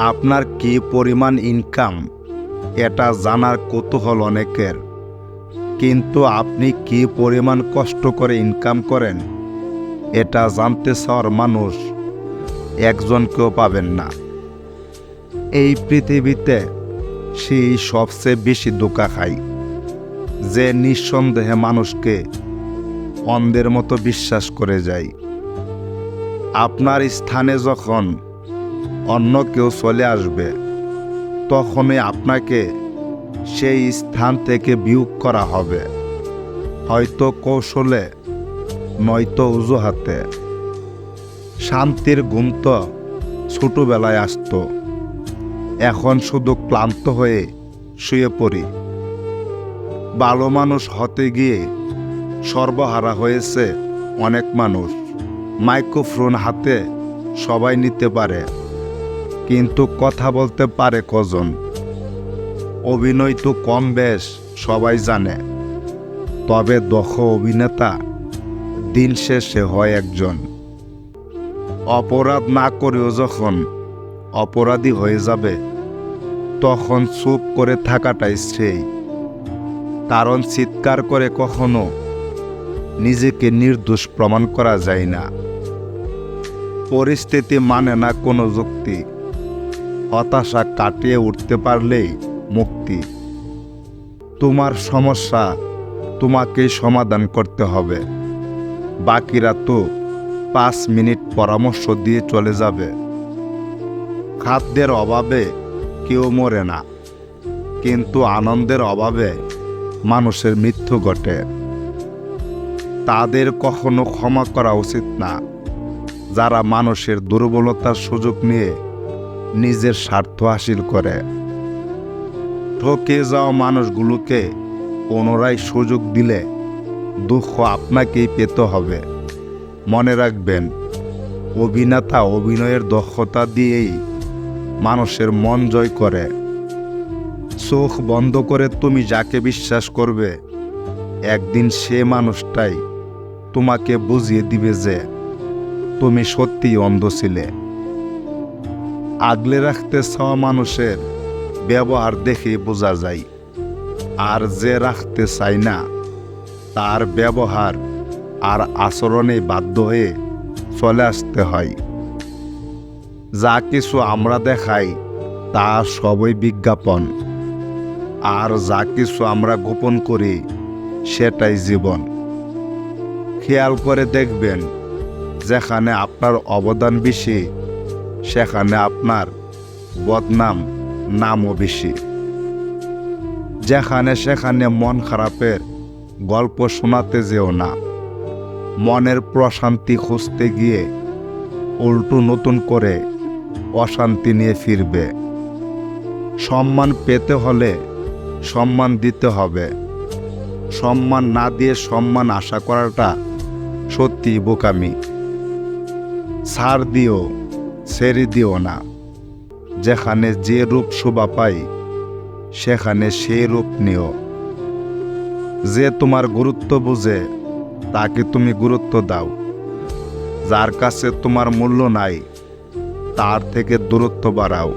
আপনার কি পরিমাণ ইনকাম এটা জানার কৌতূহল অনেকের। কিন্তু আপনি কি পরিমাণ কষ্ট করে ইনকাম করেন? এটা জানতে চাওয়ার মানুষ একজনকেও পাবেন না। এই পৃথিবীতে সেই সবচেয়ে বেশি দোকা খায়। যে নিঃসন্দেহে মানুষকে অন্ধের মতো বিশ্বাস করে যায়। আপনার স্থানে যখন অন্য কেউ চলে আসবে, তখনই আপনাকে সেই স্থান থেকে বিয়োগ করা হবে। হয়তো কৌশলে, নয়তো অজুহাতে। শান্তির ঘুম তো ছোটবেলায় আসতো। এখন শুধু ক্লান্ত হয়ে শুয়ে পড়ি। ভালো মানুষ হতে গিয়ে সর্বহারা হয়েছে অনেক মানুষ। মাইক্রোফোন হাতে সবাই নিতে পারে। কিন্তু কথা বলতে পারে কজন। অভিনয় তো কম বেশ, সবাই জানে। তবে দক্ষ অভিনেতা দিন শেষে হয় একজন। অপরাধ না করেও যখন অপরাধী হয়ে যাবে, তখন চুপ করে থাকাটাই সেই কারণ চিৎকার করে কখনো নিজেকে নির্দোষ প্রমাণ করা যায় না। পরিস্থিতি মানে না কোনো যুক্তি। হতাশা কাটিয়ে উঠতে পারলেই মুক্তি। তোমার সমস্যা তোমাকেই সমাধান করতে হবে। বাকিরা তো পাঁচ মিনিট পরামর্শ দিয়ে চলে যাবে। খাদ্যের অভাবে কেউ মরে না। কিন্তু আনন্দের অভাবে মানুষের মৃত্যু ঘটে। তাদের কখনো ক্ষমা করা উচিত না। যারা মানুষের দুর্বলতার সুযোগ নিয়ে নিজের স্বার্থ হাসিল করে। ঠকে যাওয়া মানুষগুলোকে পুনরায় সুযোগ দিলে দুঃখ আপনাকেই পেতে হবে। মনে রাখবেন, অভিনেতা অভিনয়ের দক্ষতা দিয়েই মানুষের মন জয় করে। চোখ বন্ধ করে তুমি যাকে বিশ্বাস করবে, একদিন সে মানুষটাই তোমাকে বুঝিয়ে দিবে যে তুমি সত্যিই অন্ধ ছিলে। আগলে রাখতে চাওয়া মানুষের ব্যবহার দেখে বোঝা যায়, আর যে রাখতে চায় না, তার ব্যবহার আর আচরণে বাধ্য হয়ে চলে আসতে হয়। যা কিছু আমরা দেখাই, তা সবই বিজ্ঞাপন, আর যা কিছু আমরা গোপন করি, সেটাই জীবন। খেয়াল করে দেখবেন, যেখানে আপনার অবদান বেশি সেখানে আপনার বদনাম নামও বেশি। যেখানে সেখানে মন খারাপের গল্প শোনাতে যেও না। মনের প্রশান্তি খুঁজতে গিয়ে উল্টো নতুন করে অশান্তি নিয়ে ফিরবে। সম্মান পেতে হলে সম্মান দিতে হবে। সম্মান না দিয়ে সম্মান আশা করাটা সত্যি বোকামি। ছাড় দিও ছেড়ে দিও না। যেখানে যে রূপ শোভা পাই, সেখানে সেই রূপ নিও। যে তোমার গুরুত্ব বুঝে, তাকে তুমি গুরুত্ব দাও। যার কাছে তোমার মূল্য নাই, তার থেকে দূরত্ব বাড়াও।